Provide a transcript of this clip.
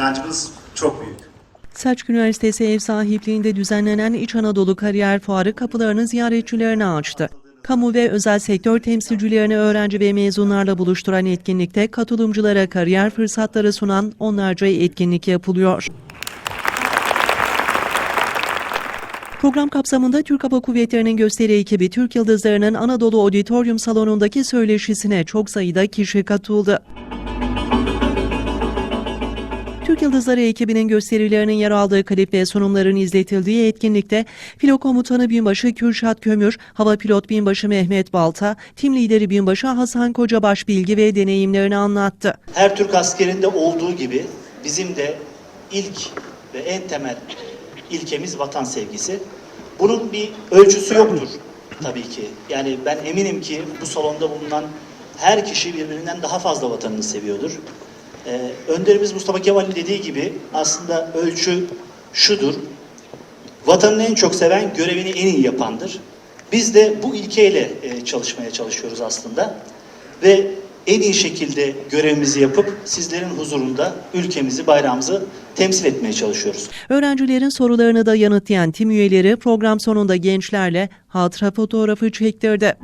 inancımız çok büyük. Selçuk Üniversitesi ev sahipliğinde düzenlenen İç Anadolu Kariyer Fuarı kapılarını ziyaretçilerine açtı. Kamu ve özel sektör temsilcilerini öğrenci ve mezunlarla buluşturan etkinlikte katılımcılara kariyer fırsatları sunan onlarca etkinlik yapılıyor. Program kapsamında Türk Hava Kuvvetleri'nin gösteri ekibi Türk Yıldızları'nın Anadolu Auditorium salonundaki söyleşisine çok sayıda kişi katıldı. Türk Yıldızları ekibinin gösterilerinin yer aldığı klip ve sunumların izletildiği etkinlikte Filo Komutanı Binbaşı Kürşat Kömür, Hava Pilot Binbaşı Mehmet Balta, Tim Lideri Binbaşı Hasan Kocabaş bilgi ve deneyimlerini anlattı. Her Türk askerinde olduğu gibi bizim de ilk ve en temel ilkemiz vatan sevgisi. Bunun bir ölçüsü yoktur tabii ki. Yani ben eminim ki bu salonda bulunan her kişi birbirinden daha fazla vatanını seviyordur. Ee, Önderimiz Mustafa Kemal'in dediği gibi aslında ölçü şudur. Vatanını en çok seven görevini en iyi yapandır. Biz de bu ilkeyle e, çalışmaya çalışıyoruz aslında. Ve en iyi şekilde görevimizi yapıp sizlerin huzurunda ülkemizi, bayrağımızı temsil etmeye çalışıyoruz. Öğrencilerin sorularını da yanıtlayan tim üyeleri program sonunda gençlerle hatıra fotoğrafı çektirdi.